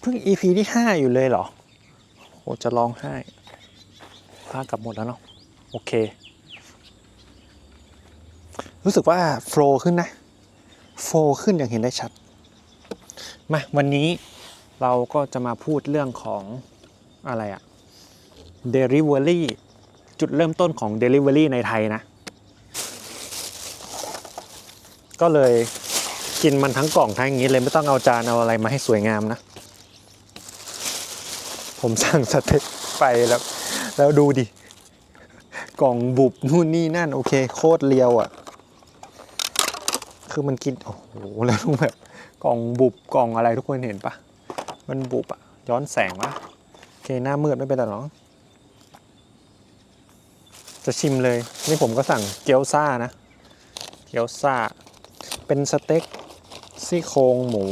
เพิ่ง EP ที่ห้าอยู่เลยเหรอ โอ้จะร้องไห้พากลับหมดแล้วเนาะ โอเค รู้สึกว่าโฟล์ขึ้นนะ โฟล์ขึ้นอย่างเห็นได้ชัด มาวันนี้เราก็จะมาพูดเรื่องของอะไรอะ Delivery จุดเริ่มต้นของ Delivery ในไทยนะ ก็เลยกินมันทั้งกล่องทั้งอย่างนี้เลยไม่ต้องเอาจานเอาอะไรมาให้สวยงามนะ ผมสั่งสเต็กไปแล้ว แล้วดูดิ กล่องบุบนู่นนี่นั่น โอเค โคตรเลียวอะ่ะ คือมันกิน โอ้โห แล้วดูแบบกล่องบุบกล่องอะไรทุกคนเห็นปะมันบุบอะย้อนแสงวะโอเค หน้ามืดไม่เป็นไรหรอกจะชิมเลย นี่ผมก็สั่งเกี๊ยวซ่านะ เกี๊ยวซ่า เป็นสเต็กซี่โครงหมู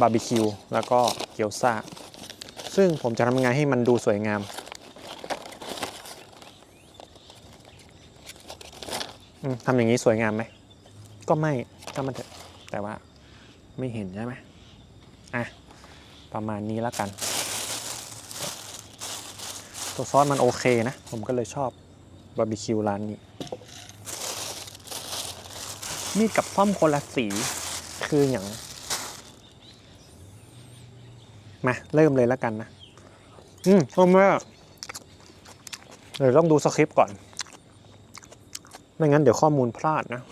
บาร์บีคิว แล้วก็เกี๊ยวซ่า ซึ่งผมจะทำยังไงให้มันดูสวยงาม ทำอย่างนี้สวยงามไหม ก็ไม่ก็มันเถอะ แต่ว่าไม่เห็นใช่ไหมอะ ประมาณนี้แล้วกัน ตัวซอสมันโอเคนะ ผมก็เลยชอบบาร์บีคิวร้านนี้ มีดกับซ่อมคนละสี คืออย่าง มาเริ่มเลยแล้วกันนะ อืมต้มแม่เดี๋ยวต้องดูสคริปต์ก่อน ไม่งั้นเดี๋ยวข้อมูลพลาดนะ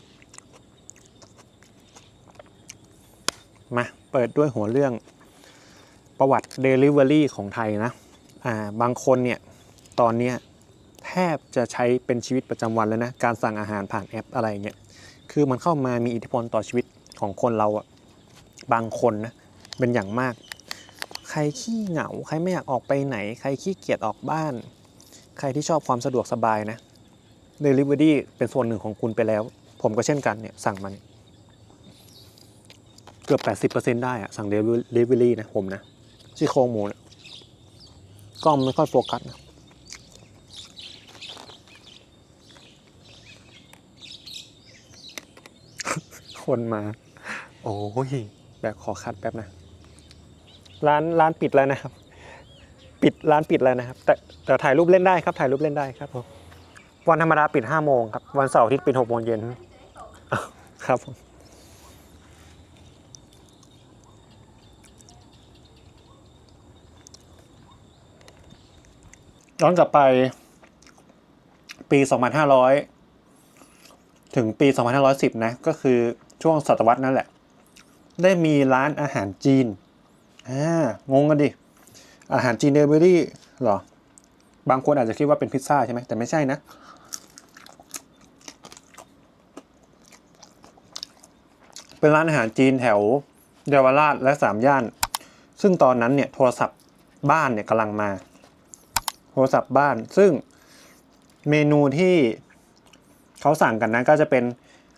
มาเปิดด้วยหัวเรื่องประวัติ Delivery ของไทยนะ อ่า บางคนเนี่ย ตอนเนี้ยแทบจะใช้เป็นชีวิตประจำวันแล้วนะ การสั่งอาหารผ่านแอปอะไรเงี้ย คือมันเข้ามามีอิทธิพลต่อชีวิตของคนเราอะบางคนนะ เป็นอย่างมาก ใครขี้เหงา ใครไม่อยากออกไปไหน ใครขี้เกียจออกบ้าน ใครที่ชอบความสะดวกสบายนะ Delivery เป็นส่วนหนึ่งของคุณไปแล้ว ผมก็เช่นกันเนี่ยสั่งมัน เกือบ 80%ได้อะสั่ง Delivery นะผมนะซี่โครงหมูเนี่ยกล้องไม่ค่อยโฟกัสนะคนมา โอ้ยแบบขอคัดแป๊บนะ ร้านร้านปิดแล้วนะครับ ปิดร้านปิดแล้วนะครับ แต่แต่ถ่ายรูปเล่นได้ครับ ถ่ายรูปเล่นได้ครับผมวันธรรมดาปิดห้าโมงครับ วันเสาร์อาทิตย์ปิดหกโมงเย็นอ้าวครับผมย้อนกลับไป ปี 2500 ถึงปี 2510 นะ ก็คือช่วงศตวรรษนั่นแหละ ได้มีร้านอาหารจีน อ่างงกันดิ อาหารจีนเดลิเวอรี่เหรอ บางคนอาจจะคิดว่าเป็นพิซซ่าใช่ไหมแต่ไม่ใช่นะ เป็นร้านอาหารจีนแถวเยาวราชและสามย่าน ซึ่งตอนนั้นเนี่ยโทรศัพท์บ้านเนี่ยกำลังมา โทรศัพท์บ้าน ซึ่งเมนูที่เขาสั่งกันนะก็จะเป็น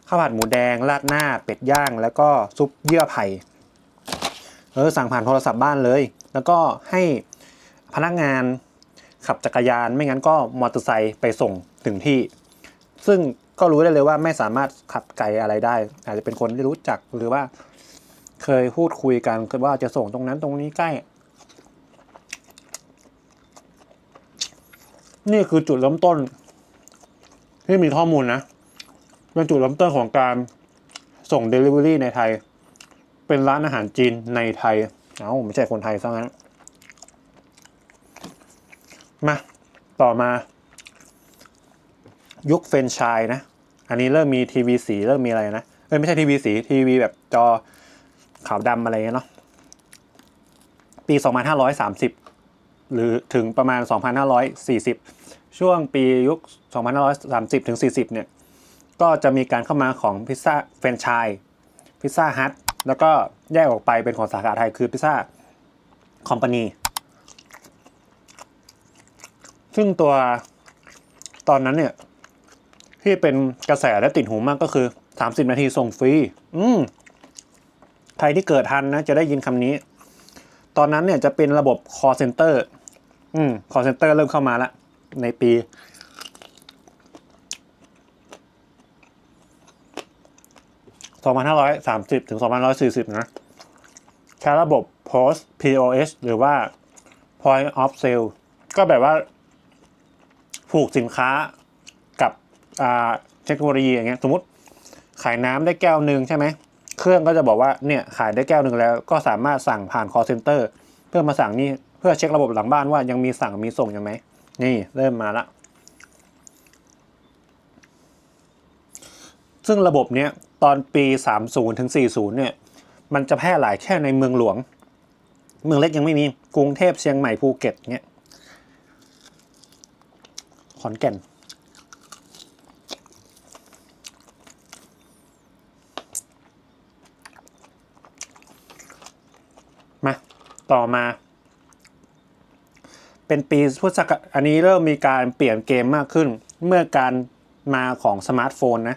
ข้าวผัดหมูแดง ราดหน้า เป็ดย่าง แล้วก็ซุปเยื่อไผ่ เออสั่งผ่านโทรศัพท์บ้านเลย แล้วก็ให้พนักงานขับจักรยานไม่งั้นก็มอเตอร์ไซค์ไปส่งถึงที่ ซึ่งก็รู้ได้เลยว่าไม่สามารถขับไกลอะไรได้ อาจจะเป็นคนที่รู้จักหรือว่าเคยพูดคุยกันว่าจะส่งตรงนั้นตรงนี้ใกล้ นี่คือจุดเริ่มต้น ที่มีข้อมูลนะเป็นจุดเริ่มต้นของการส่ง Delivery ในไทย เป็นร้านอาหารจีนในไทย เอ้าไม่ใช่คนไทยซะงั้น มา ต่อมา ยุคเฟรนชายนะ อันนี้เริ่มมีทีวีสีเริ่มมีอะไรนะ เอ้ยไม่ใช่ทีวีสีทีวีแบบจอขาวดำอะไรเงี้ยเนาะ ปี 2530 หรือถึงประมาณ 2540 ช่วงปียุค 2530 ถึง 40 เนี่ย ก็จะมีการเข้ามาของพิซซ่าเฟรนไชายพิซซ่าฮัท แล้วก็แยกออกไปเป็นของสาขาไทยคือพิซซ่าคอมพานีซึ่งตัวตอนนั้นเนี่ย ที่เป็นกระแสและติดหูมากก็คือ 30 นาทีส่งฟรี อืมใครที่เกิดทันนะ จะได้ยินคำนี้ ตอนนั้นเนี่ยจะเป็นระบบ call center อืม call center เริ่มเข้ามาแล้วในปี 2530 ถึง 2540 นะ ใช้ระบบ post POS หรือว่า point of sale ก็แบบว่าผูกสินค้ากับเทคโนโลยีอย่างเงี้ย สมมติขายน้ำได้แก้วหนึ่งใช่ไหม เครื่องก็จะบอกว่าเนี่ยขายได้แก้วหนึ่งแล้ว ก็สามารถสั่งผ่าน call center เพื่อมาสั่งนี่เพื่อเช็คระบบหลังบ้านว่ายังมีสั่งมีส่งอยู่ไหมนี่เริ่มมาละ ซึ่งระบบเนี้ยตอนปี 30ถึง40 เนี่ย มันจะแพร่หลายแค่ในเมืองหลวง เมืองเล็กยังไม่มี กรุงเทพเชียงใหม่ภูเก็ตเนี้ย ขอนแก่น มา ต่อมา เป็นปีพุทธศักราชอันนี้เริ่มมีการเปลี่ยนเกมมากขึ้น เมื่อการมาของสมาร์ทโฟนนะ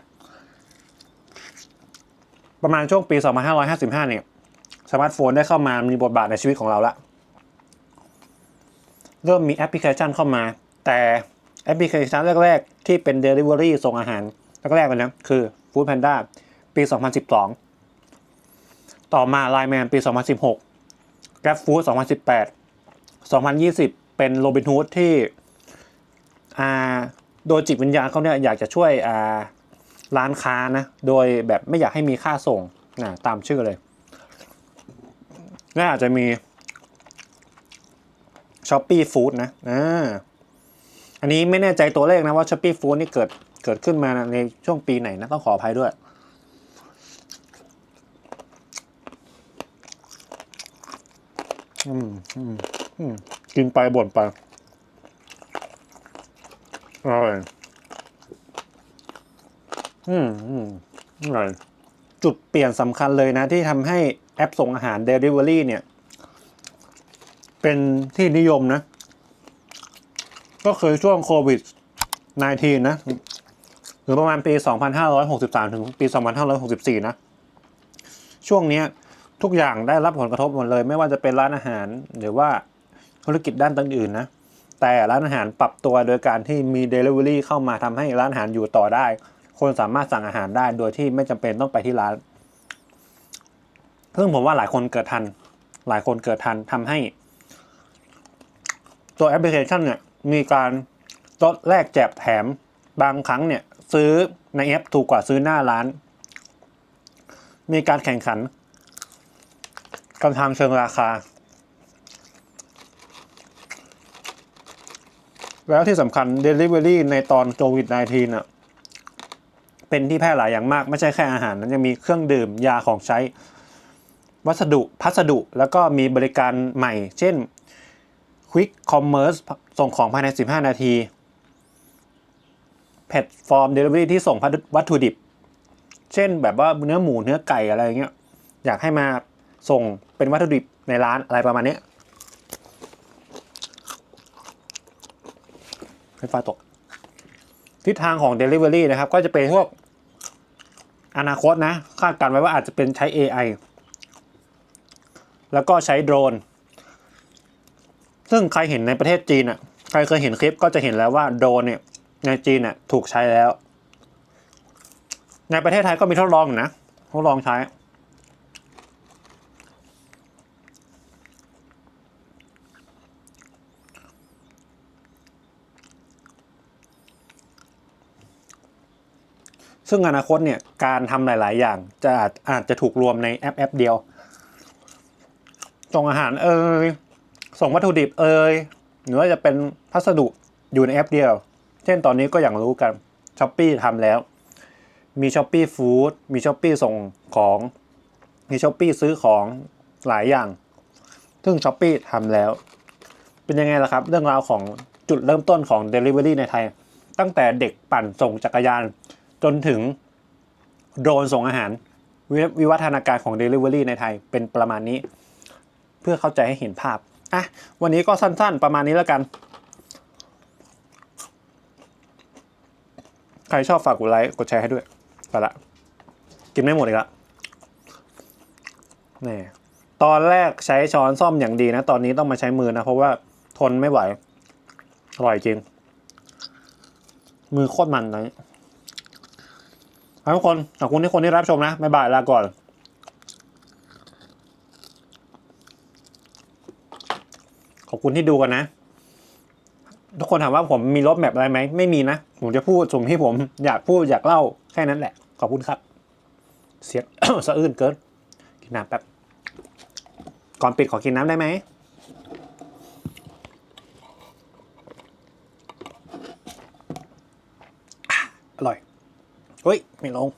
ประมาณช่วงปี 2555 เนี่ยสมาร์ทโฟนได้เข้ามามีบทบาทในชีวิตของเราละเริ่มมีแอปพลิเคชันเข้ามา แต่แอปพลิเคชันแรก ๆ ที่เป็น Delivery ส่งอาหารแรกๆเลยนะคือ Food Panda ปี 2012 ต่อมา Line Man ปี 2016 Grab Food 2018 2020 เป็น Robinhood ที่อ่าโดยจิตวิญญาณเขาเนี่ยอยากจะช่วยอ่า ร้านค้านะ โดยแบบไม่อยากให้มีค่าส่งนะตามชื่อเลยและอาจจะมีช้อปปี้ฟู้ดนะอ่าอันนี้ไม่แน่ใจตัวเลขนะว่าช้อปปี้ฟู้ดนี่เกิดเกิดขึ้นมาในช่วงปีไหนนะต้องขออภัยด้วย อืมอืมอืมกินไปบ่นไปอร่อย อืมอืมอร่อยจุดเปลี่ยนสำคัญเลยนะ ที่ทำให้แอปส่งอาหาร Delivery เนี่ย เป็นที่นิยมนะ ก็คือช่วงโควิด -19 นะ หรือประมาณปี 2563 ถึงปี 2564 นะ ช่วงนี้ทุกอย่างได้รับผลกระทบหมดเลย ไม่ว่าจะเป็นร้านอาหาร หรือว่าธุรกิจด้านอื่นๆนะ แต่ร้านอาหารปรับตัวโดยการที่มี Delivery เข้ามาทำให้ร้านอาหารอยู่ต่อได้ คนสามารถสั่งอาหารได้โดยที่ไม่จำเป็นต้องไปที่ร้านซึ่งผมว่าหลายคนเกิดทัน หลายคนเกิดทันทำให้ ตัวแอปพลิเคชันเนี่ยมีการลดแลกแจกแถมบางครั้งเนี่ยซื้อในแอปถูกกว่าซื้อหน้าร้าน มีการแข่งขันกันทางเชิงราคา แล้วที่สำคัญ Delivery ในตอนโควิด -19 น่ะ เป็นที่แพร่หลายอย่างมาก ไม่ใช่แค่อาหารนั้นยังมีเครื่องดื่มยาของใช้ วัสดุพัสดุแล้วก็มีบริการใหม่ เช่น Quick Commerce ส่งของภายใน 15 นาทีแพลตฟอร์ม Delivery ที่ส่งวัตถุดิบ เช่นแบบว่าเนื้อหมูเนื้อไก่อะไรอย่างเงี้ยอยากให้มาส่งเป็นวัตถุดิบในร้านอะไรประมาณนี้ไฟฟ้าตก ทิศทางของ Delivery นะครับ ก็จะเป็นพวกอนาคตนะ คาดการณ์ไว้ว่าอาจจะเป็นใช้ AI แล้วก็ใช้โดรน ซึ่งใครเห็นในประเทศจีนอะ ใครเคยเห็นคลิปก็จะเห็นแล้วว่าโดรนเนี่ยในจีนน่ะถูกใช้แล้ว ในประเทศไทยก็มีทดลองนะทดลองใช้ ซึ่งอนาคตเนี่ยการทำหลาย ๆ อย่างจะอาจอาจจะถูกรวมในแอปแอปเดียว ส่งอาหารเอ่ยส่งวัตถุดิบเอ่ยหรือว่าจะเป็นพัสดุอยู่ในแอปเดียว เช่นตอนนี้ก็อย่างรู้กันช้อปปี้ทำแล้ว มีช้อปปี้ฟู้ดมีช้อปปี้ส่งของ มีช้อปปี้ซื้อของหลายอย่าง ซึ่งช้อปปี้ทำแล้ว เป็นยังไงล่ะครับ เรื่องราวของจุดเริ่มต้นของ Delivery ในไทย ตั้งแต่เด็กปั่นส่งจักรยาน จนถึงโดรนส่งอาหารววิวัฒนาการของ Delivery ในไทยเป็นประมาณนี้ เพื่อเข้าใจให้เห็นภาพอะวันนี้ก็สั้นๆ ประมาณนี้แล้วกัน ใครชอบฝากกดไลค์กดแชร์ให้ด้วยไปละกินไม่หมดอีกละนี่ตอนแรกใช้ช้อนซ่อมอย่างดีนะ ตอนนี้ต้องมาใช้มือนะ เพราะว่าทนไม่ไหว อร่อยจริง มือโคตรมันเลย ทุกคน ขอบคุณที่คนที่รับชมนะ บ๊ายบายลาก่อนขอบคุณที่ดูกันนะ ทุกคนถามว่าผมมีรถแมพอะไรไหม ไม่มีนะ ผมจะพูดสิ่งที่ผมอยากพูดอยากเล่าแค่นั้นแหละ ขอบคุณครับ เสียงสะอื้นเกิน กินน้ำแป๊บ ก่อนปิดขอกินน้ำได้ไหม อร่อย เฮ้ยไม่ลง